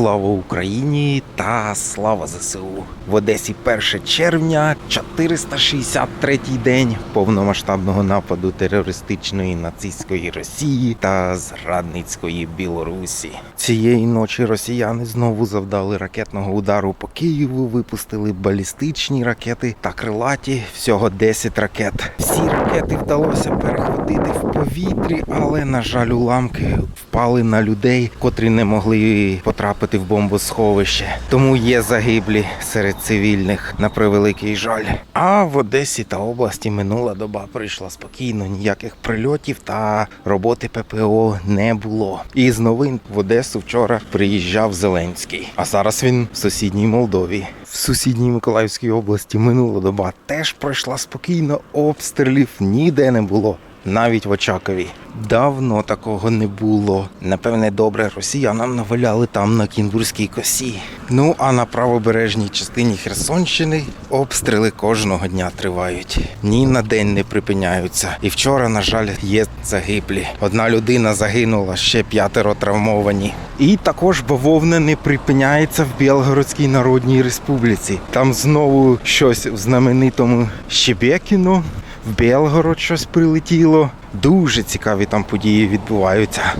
Слава Україні та слава ЗСУ. В Одесі 1 червня, 463-й день повномасштабного нападу терористичної нацистської Росії та зрадницької Білорусі. Цієї ночі росіяни знову завдали ракетного удару по Києву, випустили балістичні ракети та крилаті. Всього 10 ракет. Всі ракети вдалося перехватити повітрі, але на жаль, уламки впали на людей, котрі не могли потрапити в бомбосховище. Тому є загиблі серед цивільних на превеликий жаль. А в Одесі та області минула доба прийшла спокійно, ніяких прильотів та роботи ППО не було. І з новин в Одесу вчора приїжджав Зеленський. А зараз він в сусідній Молдові. В сусідній Миколаївській області минула доба теж пройшла спокійно, обстрілів ніде не було. Навіть в Очакові. Давно такого не було. Напевне, добре росіянам наваляли там на Кінбурзькій косі. Ну а на правобережній частині Херсонщини обстріли кожного дня тривають. Ні на день не припиняються. І вчора, на жаль, є загиблі. Одна людина загинула, ще п'ятеро травмовані. І також бавовна не припиняється в Білгородській Народній Республіці. Там знову щось в знаменитому Щебекіно. В Белгород щось прилетіло. Дуже цікаві там події відбуваються.